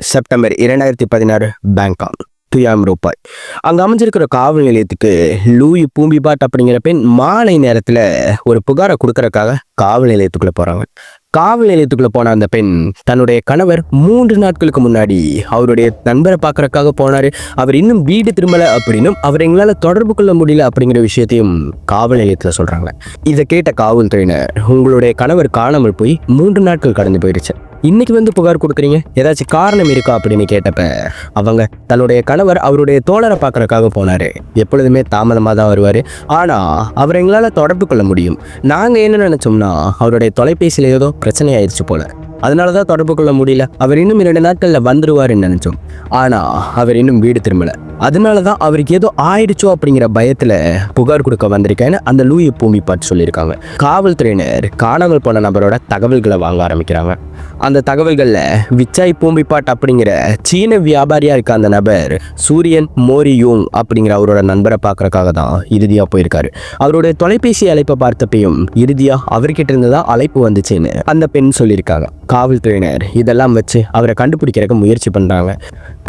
September இரண்டாயிரத்தி பதினாறு Bangkok துயாம் ரூபாய். அங்கே அமைஞ்சிருக்கிற காவல் நிலையத்துக்கு லூயி பூம்பிபாட் அப்படிங்கிற பெண் மாலை நேரத்தில் ஒரு புகாரை கொடுக்கறக்காக காவல் நிலையத்துக்குள்ளே போகிறாங்க காவல் நிலையத்துக்குள்ளே போன அந்த பெண் தன்னுடைய கணவர் மூன்று நாட்களுக்கு முன்னாடி அவருடைய நண்பரை பார்க்கறக்காக போனார். அவர் இன்னும் வீடு திரும்பலை அப்படின்னும் அவர் எங்களால் தொடர்பு கொள்ள முடியல அப்படிங்கிற விஷயத்தையும் காவல் நிலையத்தில் சொல்கிறாங்க இதை கேட்ட காவல்துறையினர் உங்களுடைய கணவர் காணாமல் போய் மூன்று நாட்கள் கடந்து போயிடுச்சு இன்னைக்கு வந்து புகார் கொடுக்குறீங்க? ஏதாச்சும் காரணம் இருக்கா அப்படின்னு கேட்டப்ப அவங்க தன்னுடைய கணவர் அவருடைய தோழரை பார்க்கறக்காக போனாரு. எப்பொழுதுமே தாமதமாக தான் வருவார். ஆனால் அவர் எங்களால் தொடர்பு கொள்ள முடியும். நாங்கள் என்ன நினச்சோம்னா அவருடைய தொலைபேசியில் ஏதோ பிரச்சனை ஆயிடுச்சு போல. அதனால தான் தொடர்பு கொள்ள முடியல. அவர் இன்னும் இரண்டு நாட்களில் வந்துருவாருன்னு நினச்சோம். ஆனால் அவர் இன்னும் வீடு திரும்பலை. அதனால தான் அவருக்கு ஏதோ ஆயிடுச்சோ அப்படிங்கிற பயத்தில் புகார் கொடுக்க வந்திருக்கேன்னு அந்த லூயி பூமி பாட்டு சொல்லியிருக்காங்க. காவல்துறையினர் காணாமல் போன நபரோட தகவல்களை வாங்க ஆரம்பிக்கிறாங்க. அந்த தகவல்களில் விச்சாய் பூம்பிப்பாட் அப்படிங்கிற சீன வியாபாரியாக இருக்க அந்த நபர் சூரியன் மோரி யூங் அப்படிங்கிற அவரோட நண்பரை பார்க்கறக்காக தான் இறுதியாக போயிருக்காரு. அவருடைய தொலைபேசி அழைப்பை பார்த்தப்பையும் இறுதியாக அவர்கிட்ட இருந்து தான் அழைப்பு வந்துச்சுன்னு அந்த பெண் சொல்லியிருக்காங்க. காவல்துறையினர் இதெல்லாம் வச்சு அவரை கண்டுபிடிக்கிறதுக்கு முயற்சி பண்ணுறாங்க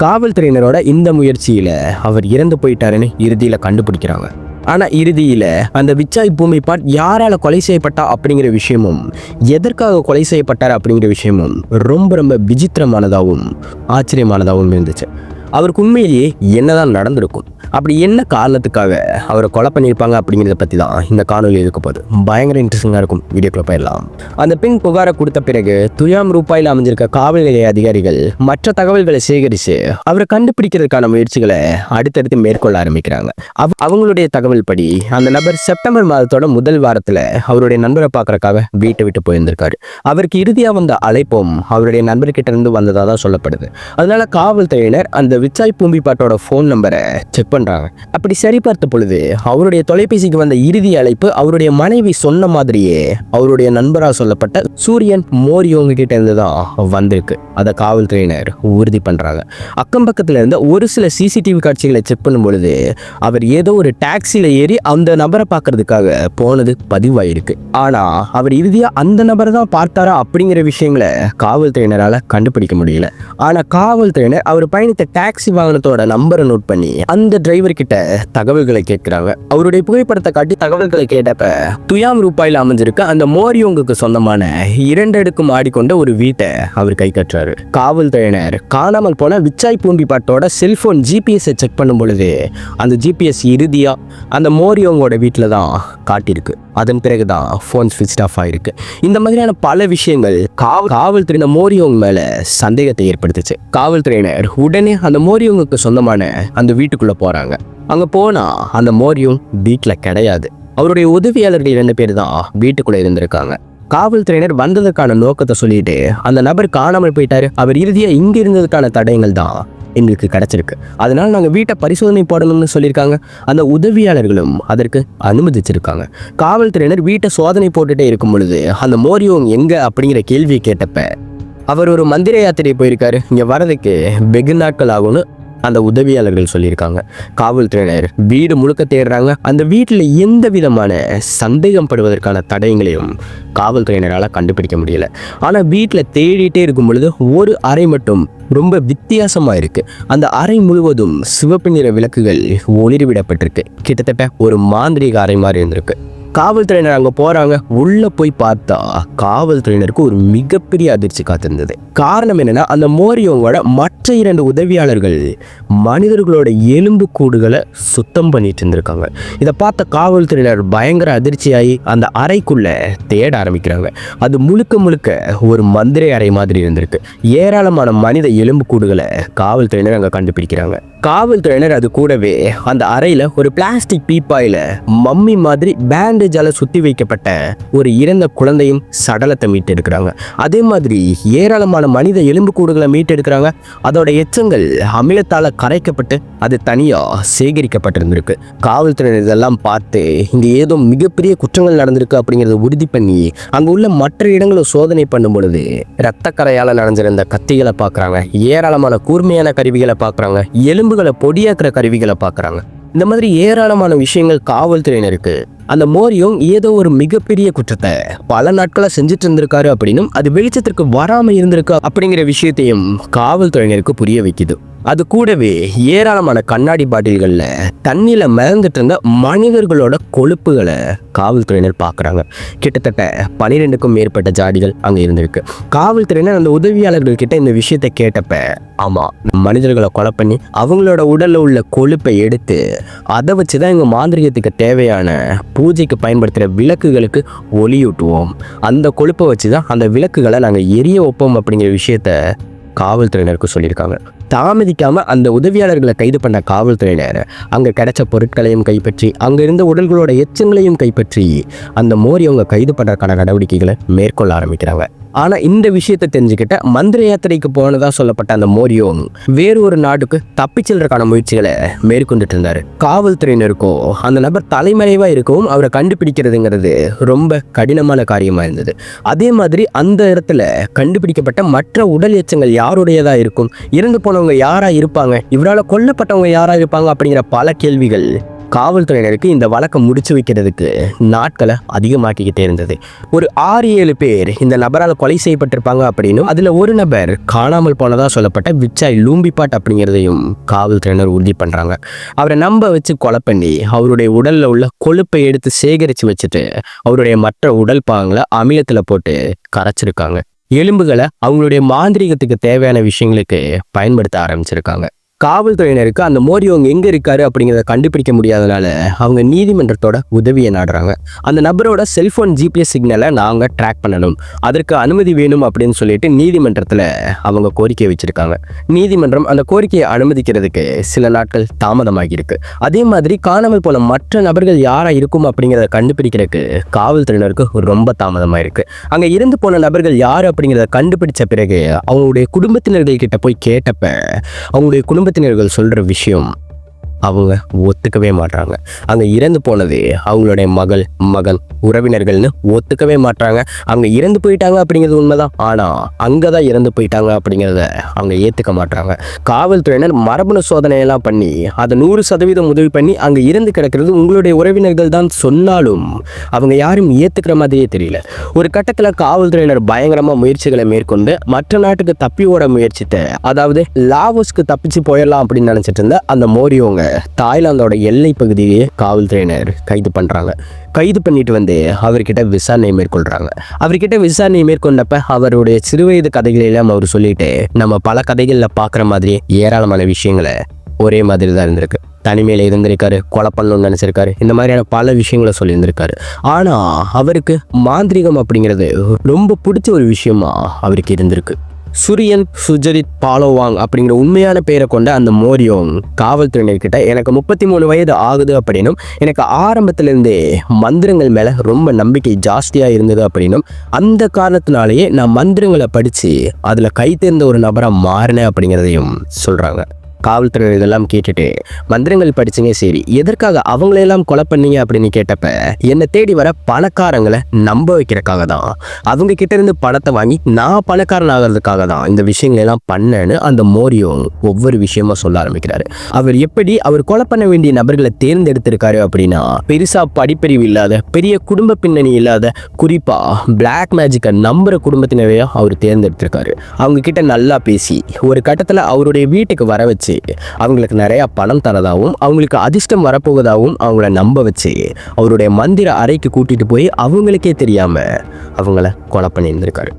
காவல்துறையினரோட இந்த முயற்சியில் அவர் இறந்து போயிட்டாருன்னு இறுதியில் கண்டுபிடிக்கிறாங்க. ஆனால் இறுதியில் அந்த விச்சாய் பூமி பாட் யாரால் கொலை செய்யப்பட்டா அப்படிங்கிற விஷயமும் எதற்காக கொலை செய்யப்பட்டார் அப்படிங்கிற விஷயமும் ரொம்ப ரொம்ப விசித்திரமானதாகவும் ஆச்சரியமானதாகவும் இருந்துச்சு. அவருக்கு உண்மையிலேயே என்னதான் நடந்திருக்கும் அப்படி என்ன காரணத்துக்காக அவரை கொலை பண்ணியிருப்பாங்க அப்படிங்கிறத பற்றி தான் இந்த காணொலி இருக்க போது பயங்கர இன்ட்ரெஸ்டிங்காக இருக்கும். வீடியோக்குள்ள போயிடலாம். அந்த பெண் புகாரை கொடுத்த பிறகு துயாம் ரூபாயில் அமைஞ்சிருக்க காவல் நிலைய அதிகாரிகள் மற்ற தகவல்களை சேகரித்து அவரை கண்டுபிடிக்கிறதுக்கான முயற்சிகளை அடுத்தடுத்து மேற்கொள்ள ஆரம்பிக்கிறாங்க. அவ் அவங்களுடைய தகவல் படி அந்த நபர் செப்டம்பர் மாதத்தோட முதல் வாரத்தில் அவருடைய நண்பரை பார்க்கறக்காக வீட்டை விட்டு போயிருந்திருக்காரு. அவருக்கு இறுதியாக வந்த அழைப்பும் அவருடைய நண்பர்கிட்ட இருந்து வந்ததாக தான் சொல்லப்படுது. அதனால காவல்துறையினர் அந்த விச்சாய் பூம்பிப்பாட்டோட ஃபோன் நம்பரை செக் பண்ணுறாங்க அப்படி சரி பார்த்த பொழுது அவருடைய தொலைபேசிக்கு வந்த இறுதி அழைப்பு அவருடைய மனைவி சொன்ன மாதிரியே அவருடைய நண்பராக சொல்லப்பட்ட சூரியன் மோரியோங்க கிட்ட இருந்து தான் வந்திருக்கு. அதை காவல்துறையினர் உறுதி பண்ணுறாங்க அக்கம் பக்கத்தில் இருந்த ஒரு சில சிசிடிவி காட்சிகளை செக் பண்ணும் பொழுது அவர் ஏதோ ஒரு டாக்ஸியில் ஏறி அந்த நபரை பார்க்கறதுக்காக போனது பதிவாயிருக்கு. ஆனால் அவர் இறுதியாக அந்த நபரை தான் பார்த்தாரா அப்படிங்கிற விஷயங்களை காவல்துறையினரால் கண்டுபிடிக்க முடியல. ஆனால் காவல்துறையினர் அவர் பயணித்த டாக்ஸ் வாகனத்தோட நம்பரை நோட் பண்ணி அந்த டிரைவர் கிட்ட தகவல்களை கேட்கிறாங்க. அவருடைய புகைப்படத்தை காட்டி தகவல்களை கேட்டப்ப துயாம் ரூபாயில் அமைஞ்சிருக்க அந்த மோரியோங்குக்கு சொந்தமான இரண்டு அடுக்கு மாடி கொண்ட ஒரு வீட்டை அவர் கை காவல்துறையினர் காணாமல் போன விச்சாய் பூம்பி பாட்டோட செல்போன் ஜிபிஎஸ்ஸை செக் பண்ணும் பொழுது அந்த ஜிபிஎஸ் இறுதியா அந்த மோரியோங்கோட வீட்டில் தான் காட்டியிருக்கு. அதன் பிறகு தான் ஃபோன் ஸ்விட்ச் ஆஃப் ஆயிருக்கு. இந்த மாதிரியான பல விஷயங்கள் காவல் காவல்துறை மோரியோங் மேல சந்தேகத்தை ஏற்படுத்துச்சு. காவல்துறையினர் உடனே அந்த மோரியோங்குக்கு சொந்தமான அந்த வீட்டுக்குள்ள போறாங்க. அங்க போனா அந்த மோரியும் வீட்டுல கிடையாது. அவருடைய உதவியாளர்கள் இரண்டு பேர் தான் வீட்டுக்குள்ள இருந்திருக்காங்க. காவல்துறையினர் வந்ததுக்கான நோக்கத்தை சொல்லிட்டு அந்த நபர் காணாமல் போயிட்டாரு. அவர் இறுதியா இங்க இருந்ததுக்கான தடயங்கள் தான் எங்களுக்கு கிடச்சிருக்கு. அதனால் நாங்கள் வீட்டை பரிசோதனை போடணும்னு சொல்லியிருக்காங்க. அந்த உதவியாளர்களும் அதற்கு அனுமதிச்சிருக்காங்க. காவல்துறையினர் வீட்டை சோதனை போட்டுகிட்டே இருக்கும் பொழுது அந்த மோரியோங் எங்கே அப்படிங்கிற கேள்வியை கேட்டப்ப அவர் ஒரு மந்திர யாத்திரை போயிருக்காரு. இங்கே வரதுக்கு வெகு நாட்கள் ஆகும்னு அந்த உதவியாளர்கள் சொல்லியிருக்காங்க. காவல்துறையினர் வீடு முழுக்க தேடுறாங்க. அந்த வீட்டில் எந்த விதமான சந்தேகம் படுவதற்கான தடயங்களையும் காவல்துறையினரால் கண்டுபிடிக்க முடியல. ஆனால் வீட்டில் தேடிட்டே இருக்கும் பொழுது ஒரு அறை மட்டும் ரொம்ப வித்தியாசமாக இருக்கு. அந்த அறை முழுவதும் சிவப்பு நிற விளக்குகள் ஒளிர்விடப்பட்டிருக்கு. கிட்டத்தட்ட ஒரு மாந்திரீக அறை மாதிரி இருந்திருக்கு. காவல்துறையினர் அங்கே போகிறாங்க உள்ளே போய் பார்த்தா காவல்துறையினருக்கு ஒரு மிகப்பெரிய அதிர்ச்சி காத்திருந்தது. காரணம் என்னன்னா அந்த மோரியோவோட மற்ற இரண்டு உதவியாளர்கள் மனிதர்களோட எலும்பு கூடுகளை சுத்தம் பண்ணிட்டு இருந்திருக்காங்க. இதை பார்த்த காவல்துறையினர் பயங்கர அதிர்ச்சியாகி அந்த அறைக்குள்ள தேட ஆரம்பிக்கிறாங்க. அது முழுக்க முழுக்க ஒரு மந்திரை அறை மாதிரி இருந்திருக்கு. ஏராளமான மனித எலும்பு கூடுகளை காவல்துறையினர் அங்கே கண்டுபிடிக்கிறாங்க. காவல்துறையினர் அது கூடவே அந்த அறையில் ஒரு பிளாஸ்டிக் பீப்பாயில மம்மி மாதிரி பேண்ட் பேண்டேஜால சுத்தி வைக்கப்பட்ட ஒரு இறந்த குழந்தையும் சடலத்தை மீட்டெடுக்கிறாங்க. அதே மாதிரி ஏராளமான மனித எலும்புக்கூடுகளை மீட்டெடுக்கிறாங்க. அதோட எச்சங்கள் அமிலத்தால கரைக்கப்பட்டு அது தனியா சேகரிக்கப்பட்டிருந்திருக்கு. காவல்துறையினர் இதெல்லாம் பார்த்து இங்க ஏதோ மிகப்பெரிய குற்றங்கள் நடந்திருக்கு அப்படிங்கறத உறுதி பண்ணி அங்க உள்ள மற்ற இடங்களை சோதனை பண்ணும் பொழுது ரத்தக்கரையால நடந்திருந்த கத்திகளை பார்க்குறாங்க ஏராளமான கூர்மையான கருவிகளை பார்க்குறாங்க எலும்புகளை பொடியாக்குற கருவிகளை பார்க்குறாங்க இந்த மாதிரி ஏராளமான விஷயங்கள் காவல்துறையினருக்கு. அந்த மோரியும் ஏதோ ஒரு மிகப்பெரிய குற்றத்தை பல நாட்களாக செஞ்சுட்டு இருந்திருக்காரு அப்படின்னும் அது வெளிச்சத்திற்கு வராமல் இருந்திருக்கு அப்படிங்கிற விஷயத்தையும் காவல்துறையினருக்கு புரிய வைக்குது. அது கூடவே ஏராளமான கண்ணாடி பாட்டில்களில் தண்ணியில் மிதந்துட்டு இருந்த மனிதர்களோட கொழுப்புகளை காவல்துறையினர் பார்க்குறாங்க. கிட்டத்தட்ட பனிரெண்டுக்கும் மேற்பட்ட ஜாடிகள் அங்கே இருந்திருக்கு. காவல்துறையினர் அந்த உதவியாளர்கள் கிட்ட இந்த விஷயத்தை கேட்டப்ப ஆமாம் மனிதர்களை கொலை பண்ணி அவங்களோட உடலில் உள்ள கொழுப்பை எடுத்து அதை வச்சு தான் எங்கள் மாந்திரிகத்துக்கு தேவையான பூஜைக்கு பயன்படுத்துகிற விளக்குகளுக்கு ஒளியூட்டுவோம். அந்த கொழுப்பை வச்சு தான் அந்த விளக்குகளை நாங்கள் எரிய வைப்போம் அப்படிங்கிற விஷயத்த காவல்துறையினருக்கு சொல்லியிருக்காங்க. தாமதிக்காம அந்த உதவியாளர்களை கைது பண்ண காவல்துறையினர் அங்கே கிடைச்ச பொருட்களையும் கைப்பற்றி அங்கே இருந்த உடல்களோட எச்சங்களையும் கைப்பற்றி அந்த மோரி அவங்க கைது பண்ணுறதுக்கான நடவடிக்கைகளை மேற்கொள்ள ஆரம்பிக்கிறாங்க. ஆனால் இந்த விஷயத்தை தெரிஞ்சுக்கிட்ட மந்திர யாத்திரைக்கு போனதா சொல்லப்பட்ட அந்த மோரியோ வேறு ஒரு நாட்டுக்கு தப்பிச் செல்றதுக்கான முயற்சிகளை மேற்கொண்டுட்டு இருந்தார். காவல்துறையினருக்கோ அந்த நபர் தலைமறைவாக இருக்கவும் அவரை கண்டுபிடிக்கிறதுங்கிறது ரொம்ப கடினமான காரியமாக இருந்தது. அதே மாதிரி அந்த இடத்துல கண்டுபிடிக்கப்பட்ட மற்ற உடல் எச்சங்கள் யாருடையதா இருக்கும் இறந்து போனவங்க யாரா இருப்பாங்க? இவரால் கொல்லப்பட்டவங்க யாரா இருப்பாங்க? அப்படிங்கிற பல கேள்விகள் காவல்துறையினருக்கு இந்த வழக்கை முடிச்சு வைக்கிறதுக்கு நாட்களை அதிகமாக்கிக்கிட்டே இருந்தது. ஒரு ஆறு ஏழு பேர் இந்த நபரால் கொலை செய்யப்பட்டிருப்பாங்க அப்படின்னும் அதில் ஒரு நபர் காணாமல் போனதாக சொல்லப்பட்ட விச்சாய் லூம்பிப்பாட் அப்படிங்கிறதையும் காவல்துறையினர் உறுதி பண்ணுறாங்க அவரை நம்ப வச்சு கொலை பண்ணி அவருடைய உடலில் உள்ள கொழுப்பை எடுத்து சேகரித்து வச்சுட்டு அவருடைய மற்ற உடல் பாகங்களை அமிலத்தில் போட்டு கரைச்சிருக்காங்க. எலும்புகளை அவங்களுடைய மாந்திரீகத்துக்கு தேவையான விஷயங்களுக்கு பயன்படுத்த ஆரம்பிச்சிருக்காங்க. காவல்துறையினருக்கு அந்த மோரியோங் எங்க இருக்காரு அப்படிங்கிறத கண்டுபிடிக்க முடியாதனால அவங்க நீதிமன்றத்தோட உதவியை நாடுறாங்க. அந்த நபரோட செல்போன் ஜிபிஎஸ் சிக்னலை நாங்க ட்ராக் பண்ணணும். அதற்கு அனுமதி வேணும் அப்படின்னு சொல்லிட்டு நீதிமன்றத்தில் அவங்க கோரிக்கை வச்சிருக்காங்க. நீதிமன்றம் அந்த கோரிக்கையை அனுமதிக்கிறதுக்கு சில நாட்கள் தாமதமாகி இருக்கு அதே மாதிரி காணாமல் போல மற்ற நபர்கள் யாரா இருக்கும் அப்படிங்கிறத கண்டுபிடிக்கிறதுக்கு காவல்துறையினருக்கு ரொம்ப தாமதமாயிருக்கு. அங்க இருந்து போன நபர்கள் யார் அப்படிங்கிறத கண்டுபிடிச்ச பிறகு அவங்களுடைய குடும்பத்தினர்கள் கிட்ட போய் கேட்டப்ப அவங்களுடைய குடும்பத்தினர்கள் சொல்கிற விஷயம் அவங்க ஒத்துக்கவே மாட்டாங்க அங்கே இறந்து போனது அவங்களுடைய மகள் மகன் உறவினர்கள்னு ஒத்துக்கவே மாட்டாங்க அவங்க இறந்து போயிட்டாங்க அப்படிங்கிறது உண்மைதான். ஆனால் அங்கே தான் இறந்து போயிட்டாங்க அப்படிங்கிறத அவங்க ஏற்றுக்க மாட்டாங்க காவல்துறையினர் மரபணு சோதனையெல்லாம் பண்ணி அதை நூறு சதவீதம் உதவி பண்ணி அங்கே இறந்து கிடக்கிறது உங்களுடைய உறவினர்கள் தான் சொன்னாலும் அவங்க யாரும் ஏற்றுக்கிற மாதிரியே தெரியல. ஒரு கட்டத்தில் காவல்துறையினர் பயங்கரமாக முயற்சிகளை மேற்கொண்டு மற்ற நாட்டுக்கு தப்பி ஓட முயற்சித்த அதாவது லாவோஸ்க்கு தப்பிச்சு போயிடலாம் அப்படின்னு நினச்சிட்டு இருந்த அந்த மோரியோங்க தாய்லாந்தோட எல்லை பகுதியிலேயே காவல்துறையினர் கைது பண்ணுறாங்க கைது பண்ணிட்டு வந்து அவர்கிட்ட விசாரணை மேற்கொள்கிறாங்க அவர்கிட்ட விசாரணை மேற்கொண்டப்ப அவருடைய சிறுவயது கதைகளெல்லாம் அவர் சொல்லிட்டு நம்ம பல கதைகளில் பார்க்குற மாதிரி ஏராளமான விஷயங்களை ஒரே மாதிரி தான் இருந்திருக்கு. தனிமையில் இருந்திருக்காரு கொலை பண்ணணும்னு நினச்சிருக்காரு இந்த மாதிரியான பல விஷயங்களை சொல்லியிருந்திருக்காரு. ஆனால் அவருக்கு மாந்திரிகம் அப்படிங்கிறது ரொம்ப பிடிச்ச ஒரு விஷயமா அவருக்கு இருந்திருக்கு. சுரியன் சுஜரித் பாலோவாங் அப்படிங்கிற உண்மையான பெயரை கொண்ட அந்த மோரியோங் காவல்துறையினர்கிட்ட எனக்கு முப்பத்தி மூணு வயது ஆகுது அப்படின்னும் எனக்கு ஆரம்பத்திலேருந்தே மந்திரங்கள் மேலே ரொம்ப நம்பிக்கை ஜாஸ்தியாக இருந்தது அப்படின்னும் அந்த காரணத்தினாலேயே நான் மந்திரங்களை படித்து அதில் கை தேர்ந்த ஒரு நபராக மாறினேன் அப்படிங்கிறதையும் சொல்கிறாங்க காவல்துறை இதெல்லாம் கேட்டுட்டு மந்திரங்கள் படிச்சுங்க சரி. எதற்காக அவங்களையெல்லாம் கொலை பண்ணீங்க? அப்படின்னு கேட்டப்ப என்னை தேடி வர பணக்காரங்களை நம்ப வைக்கிறக்காக தான். அவங்க கிட்ட இருந்து பணத்தை வாங்கி நான் பணக்காரன் ஆகிறதுக்காக தான் இந்த விஷயங்களெல்லாம் பண்ணேன்னு அந்த மோரியோ ஒவ்வொரு விஷயமா சொல்ல ஆரம்பிக்கிறாரு. அவர் எப்படி அவர் கொலை பண்ண வேண்டிய நபர்களை தேர்ந்தெடுத்திருக்காரு அப்படின்னா பெருசா படிப்பறிவு இல்லாத பெரிய குடும்ப பின்னணி இல்லாத குறிப்பா பிளாக் மேஜிக்கை நம்புற குடும்பத்தினரையா அவர் தேர்ந்தெடுத்திருக்காரு. அவங்க கிட்ட நல்லா பேசி ஒரு கட்டத்தில் அவருடைய வீட்டுக்கு வர வச்சு அவங்களுக்கு நிறையா பணம் தரதாகவும் அவங்களுக்கு அதிர்ஷ்டம் வரப்போவதாகவும் அவங்கள நம்ப வச்சு அவருடைய மந்திர அறைக்கு கூட்டிட்டு போய் அவங்களுக்கே தெரியாம அவங்கள கொலை பண்ணியிருந்திருக்காரு.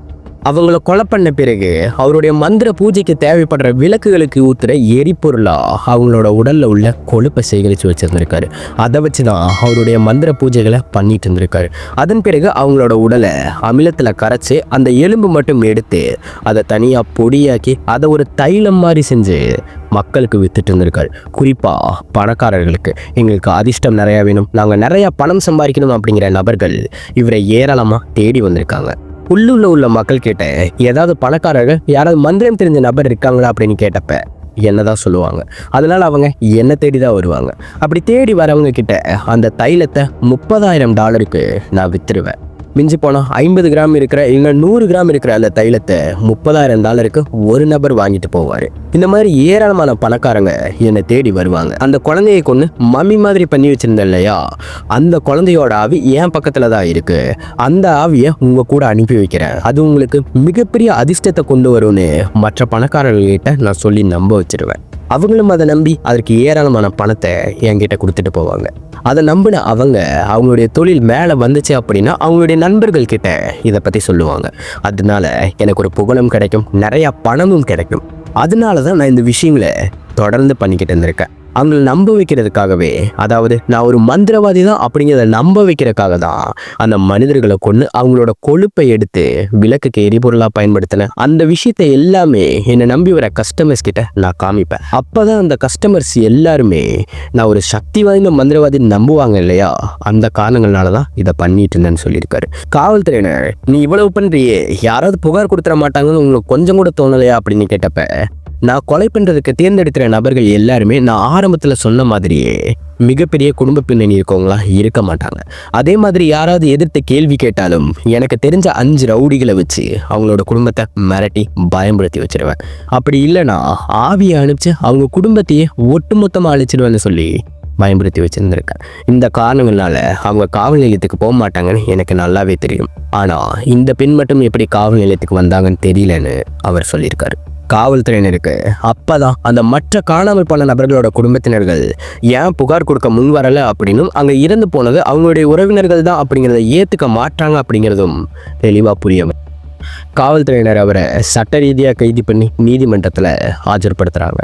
அவங்கள கொலை பண்ண பிறகு அவருடைய மந்திர பூஜைக்கு தேவைப்படுற விளக்குகளுக்கு ஊத்துற எரிபொருளா அவங்களோட உடல்ல உள்ள கொழுப்பை சேகரித்து வச்சிருந்திருக்காரு. அதை வச்சு தான் அவருடைய மந்திர பூஜைகளை பண்ணிட்டு இருந்திருக்காரு. அதன் பிறகு அவங்களோட உடலை அமிலத்தில் கரைச்சி அந்த எலும்பு மட்டும் எடுத்து அதை தனியாக பொடியாக்கி அதை ஒரு தைலம் மாதிரி செஞ்சு மக்களுக்கு வித்துட்டு இருந்திருக்காரு. குறிப்பாக பணக்காரர்களுக்கு எங்களுக்கு அதிர்ஷ்டம் நிறையா வேணும் நாங்கள் நிறையா பணம் சம்பாதிக்கணும் அப்படிங்கிற நபர்கள் இவரை ஏராளமாக தேடி வந்திருக்காங்க. உள்ளுள்ள உள்ள மக்கள் கிட்ட ஏதாவது பணக்காரர்கள் யாராவது மந்திரம் தெரிஞ்ச நபர் இருக்காங்களா அப்படின்னு கேட்டப்ப என்னதான் சொல்லுவாங்க. அதனால அவங்க என்ன தேடி தான் வருவாங்க. அப்படி தேடி வரவங்க கிட்ட அந்த தைலத்தை முப்பதாயிரம் டாலருக்கு நான் வித்துருவேன். மிஞ்சி போனால் ஐம்பது கிராம் இருக்கிற இல்லை நூறு கிராம் இருக்கிற அந்த தைலத்தை முப்பதாயிரம் டாலருக்கு ஒரு நபர் வாங்கிட்டு போவார். இந்த மாதிரி ஏராளமான பணக்காரங்க என்னை தேடி வருவாங்க. அந்த குழந்தையை கொண்டு மம்மி மாதிரி பண்ணி வச்சுருந்தேன் இல்லையா? அந்த குழந்தையோட ஆவி என் பக்கத்தில் தான் இருக்குது அந்த ஆவியை உங்கள் கூட அனுப்பி வைக்கிறேன். அது உங்களுக்கு மிகப்பெரிய அதிர்ஷ்டத்தை கொண்டு வரும்னு மற்ற பணக்காரர்கள்கிட்ட நான் சொல்லி நம்ப வச்சிருவேன். அவங்களும் அதை நம்பி அதற்கு ஏராளமான பணத்தை என்கிட்ட கொடுத்துட்டு போவாங்க. அதை நம்பின அவங்க அவங்களுடைய தொழில் மேலே வந்துச்சு அப்படின்னா அவங்களுடைய நண்பர்கள் கிட்ட இதை பற்றி சொல்லுவாங்க. அதனால எனக்கு ஒரு புகழும் கிடைக்கும் நிறையா பணமும் கிடைக்கும். அதனால தான் நான் இந்த விஷயங்களை தொடர்ந்து பண்ணிக்கிட்டு இருந்திருக்கேன் அவங்கள நம்ப வைக்கிறதுக்காகவே அதாவது நான் ஒரு மந்திரவாதி தான் அப்படிங்கிறத நம்ப வைக்கிறதுக்காக தான் அந்த மனிதர்களை கொண்டு அவங்களோட கொழுப்பை எடுத்து விளக்குக்கு எரிபொருளாக பயன்படுத்தின அந்த விஷயத்தை எல்லாமே என்னை நம்பி வர கஸ்டமர்ஸ் கிட்ட நான் காமிப்பேன். அப்போ தான் அந்த கஸ்டமர்ஸ் எல்லாருமே நான் ஒரு சக்தி வாய்ந்த மந்திரவாதி நம்புவாங்க இல்லையா? அந்த காரணங்களால தான் இதை பண்ணிட்டு இருந்தேன்னு சொல்லியிருக்காரு. காவல்துறையினர் நீ இவ்வளவு பண்ணுறியே யாராவது புகார் கொடுத்துட மாட்டாங்கன்னு உங்களுக்கு கொஞ்சம் கூட தோணலையா? அப்படின்னு கேட்டப்ப நான் கொலை பண்ணுறதுக்கு தேர்ந்தெடுக்கிற நபர்கள் எல்லாருமே நான் ஆரம்பத்தில் சொன்ன மாதிரியே மிகப்பெரிய குடும்ப பின்னணி இருக்கவங்களா இருக்க மாட்டாங்க. அதே மாதிரி யாராவது எதிர்த்து கேள்வி கேட்டாலும் எனக்கு தெரிஞ்ச அஞ்சு ரவுடிகளை வச்சு அவங்களோட குடும்பத்தை மிரட்டி பயன்படுத்தி வச்சிருவேன். அப்படி இல்லைன்னா ஆவியை அனுப்பிச்சு அவங்க குடும்பத்தையே ஒட்டுமொத்தமாக அழிச்சிடுவேன்னு சொல்லி பயன்படுத்தி வச்சுருந்துருக்கேன். இந்த காரணங்களால அவங்க காவல் நிலையத்துக்கு போக மாட்டாங்கன்னு எனக்கு நல்லாவே தெரியும். ஆனால் இந்த பெண் மட்டும் எப்படி காவல் நிலையத்துக்கு வந்தாங்கன்னு தெரியலன்னு அவர் சொல்லியிருக்காரு. காவல்துறையினருக்கு அப்பதான் அந்த மற்ற காணாமல் போன நபர்களோட குடும்பத்தினர்கள் ஏன் புகார் கொடுக்க முன் வரல அப்படின்னும் அங்கே இறந்து போனது அவங்களுடைய உறவினர்கள் தான் அப்படிங்கிறத ஏற்றுக்க மாட்டாங்க அப்படிங்கிறதும் தெளிவாக புரியும் காவல்துறையினர் அவரை சட்ட ரீதியாக கைது பண்ணி நீதிமன்றத்தில் ஆஜர்படுத்துகிறாங்க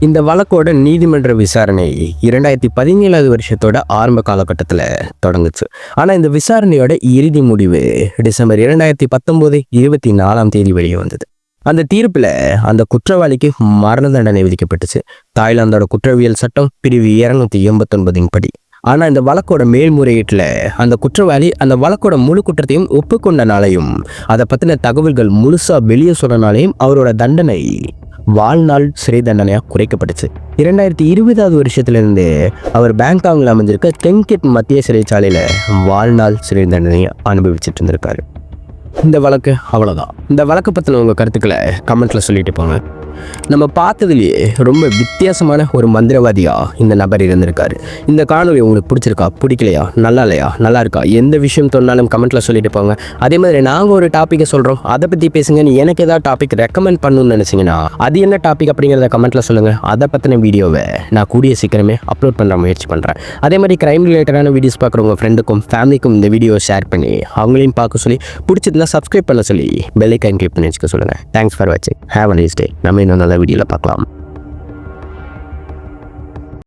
இந்த வழக்கோட நீதிமன்ற விசாரணை இரண்டாயிரத்தி பதினேழாவது வருஷத்தோட ஆரம்ப காலகட்டத்தில் தொடங்குச்சு. ஆனால் இந்த விசாரணையோட இறுதி முடிவு டிசம்பர் இரண்டாயிரத்தி பத்தொம்போது இருபத்தி நாலாம் தேதி வெளியே வந்தது. அந்த தீர்ப்பில் அந்த குற்றவாளிக்கு மரண தண்டனை விதிக்கப்பட்டுச்சு. தாய்லாந்தோட குற்றவியல் சட்டம் பிரிவு இருநூத்தி எண்பத்தொன்பதின் படி. ஆனால் இந்த வழக்கோட மேல்முறையீட்டில் அந்த குற்றவாளி அந்த வழக்கோட முழு குற்றத்தையும் ஒப்புக்கொண்டனாலையும் அதை பற்றின தகவல்கள் முழுசாக வெளியே சொன்னனாலையும் அவரோட தண்டனை வாழ்நாள் சிறை தண்டனையாக குறைக்கப்பட்டுச்சு. இரண்டாயிரத்தி இருபதாவது வருஷத்துலேருந்து அவர் பேங்காங்கில் அமைஞ்சிருக்க தென்கெட் மத்திய சிறைச்சாலையில் வாழ்நாள் சிறை தண்டனையை அனுபவிச்சுட்டு இருந்திருக்காரு. இந்த வழக்கு அவ்வளோதான் இந்த வழக்கு பற்றின உங்கள் கருத்துக்களை கமெண்ட்டில் சொல்லிட்டு போங்க. நம்ம பார்த்ததுலேயே ரொம்ப வித்தியாசமான ஒரு மந்திரவாதியாக இந்த நபர் இருந்திருக்காரு. இந்த காணொலி உங்களுக்கு பிடிச்சிருக்கா? பிடிக்கலையா? நல்லா இல்லையா நல்லா இருக்கா எந்த விஷயம் சொன்னாலும் கமெண்ட்டில் சொல்லிட்டு போங்க. அதே மாதிரி நாங்கள் ஒரு டாப்பிக்கை சொல்கிறோம் அதை பற்றி பேசுங்கன்னு எனக்கு ஏதாவது டாபிக் ரெக்கமெண்ட் பண்ணணும்னு நினச்சிங்கன்னா அது என்ன டாபிக் அப்படிங்கிறத கமெண்ட்டில் சொல்லுங்கள் அதை பற்றின வீடியோவை நான் கூடிய சீக்கிரமே அப்லோட் பண்ணுற முயற்சி பண்ணுறேன் அதே மாதிரி கிரைம் ரிலேட்டடான வீடியோஸ் பார்க்குறவங்க ஃப்ரெண்டுக்கும் ஃபேமிலிக்கும் இந்த வீடியோ ஷேர் பண்ணி அவங்களையும் பார்க்க சொல்லி பிடிச்சிருந்தா சப்ஸ்கிரைப் பண்ண சொல்லி பெல்லைக்கான் கிளிக் பண்ணி வச்சுக்க சொல்லுங்கள் தேங்க்ஸ் ஃபார் வாட்சிங் ஹேவ் அ நைஸ் டே நம்ம இன்னும் நல்ல வீடியோவில் பார்க்கலாம்